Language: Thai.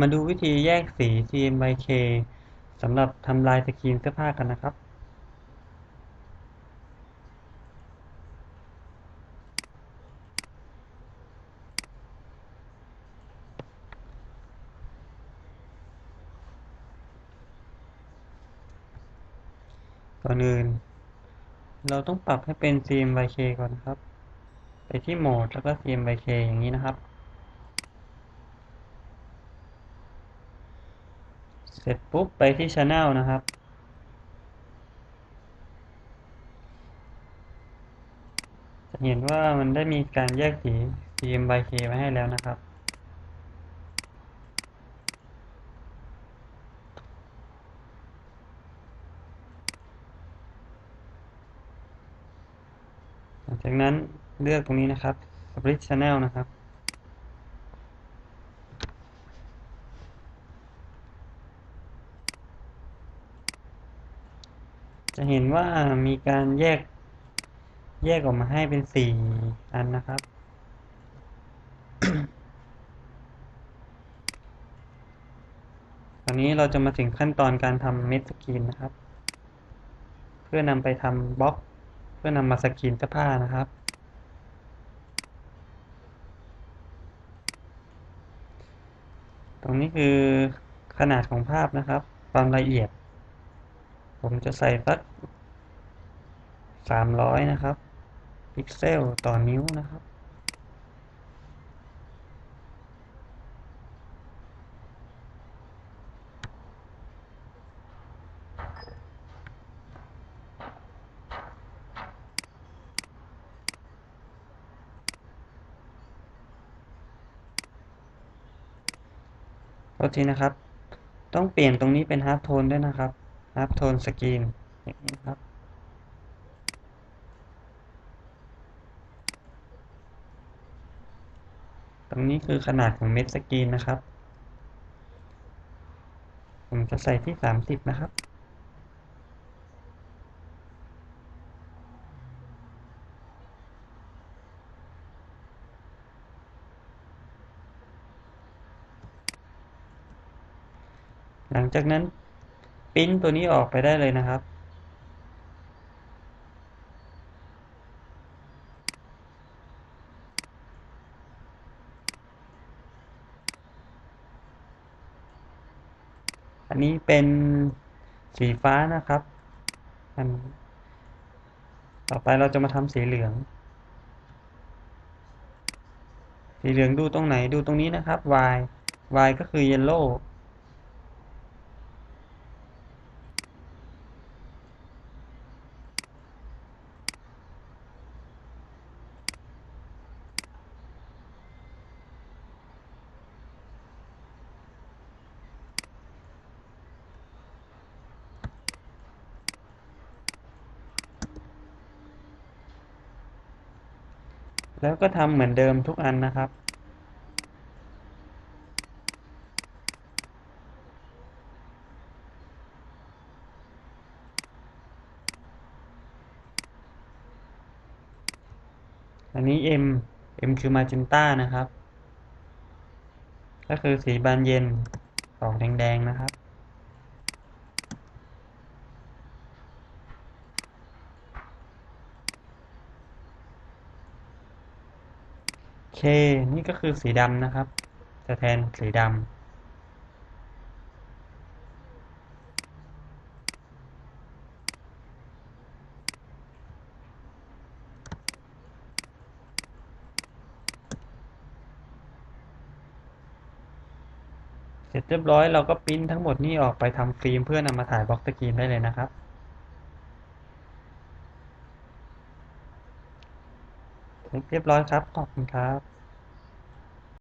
มาดูวิธีแยกสี CMYK สำหรับทำลายสกรีนเสื้อผ้ากันนะครับ ก่อนอื่น เราต้องปรับให้เป็น CMYK ก่อนนะครับ ไปที่โหมดแล้วก็ CMYK อย่างนี้นะครับ เสร็จปุ๊บไปที่ Channel นะครับ จะเห็นว่ามันได้มีการแยกสี CMYK ไว้ให้แล้วนะครับ หลังจากนั้นเลือกตรงนี้นะครับ Split Channel นะครับ จะเห็นว่ามีการแยกแยกออกมาให้เป็นสี่อันนะครับ ตอนนี้เราจะมาถึงขั้นตอนการทำเม็ดสกรีนนะครับ เพื่อนำไปทำบล็อก เพื่อนำมาสกรีนเสื้อผ้านะครับ ตรงนี้คือขนาดของภาพนะครับ ความละเอียด ผมจะใส่สักสามร้อยนะครับ พิกเซลต่อนิ้วนะครับโทษทีนะครับ ต้องเปลี่ยนตรงนี้เป็นฮาร์ t โทนด้วยนะครับ ฮาร์ t โทนสกรีนอย่างนี้ครับ ตรงนี้คือขนาดของเม็ดสกรีนนะครับ ผมจะใส่ที่สามสิบนะครับหลังจากนั้น ปิ้นตัวนี้ออกไปได้เลยนะครับ อันนี้เป็นสีฟ้านะครับอันต่อไปเราจะมาทำสีเหลือง สีเหลืองดูตรงไหนดูตรงนี้นะครับ y y ก็คือ yellow แล้วก็ทำเหมือนเดิมทุกอันนะครับ อันนี้ M M คือมาจินต้านะครับ ก็คือสีบานเย็นออกแดง ๆ นะครับ K นี่ก็คือสีดำนะครับ จะแทนสีดำเสร็จเรียบร้อยเราก็ปริ้นทั้งหมดนี้ออกไปทำฟิล์มเพื่อนำมาถ่ายบล็อกสกรีนได้เลยนะครับ เรียบร้อยครับ ขอบคุณครับ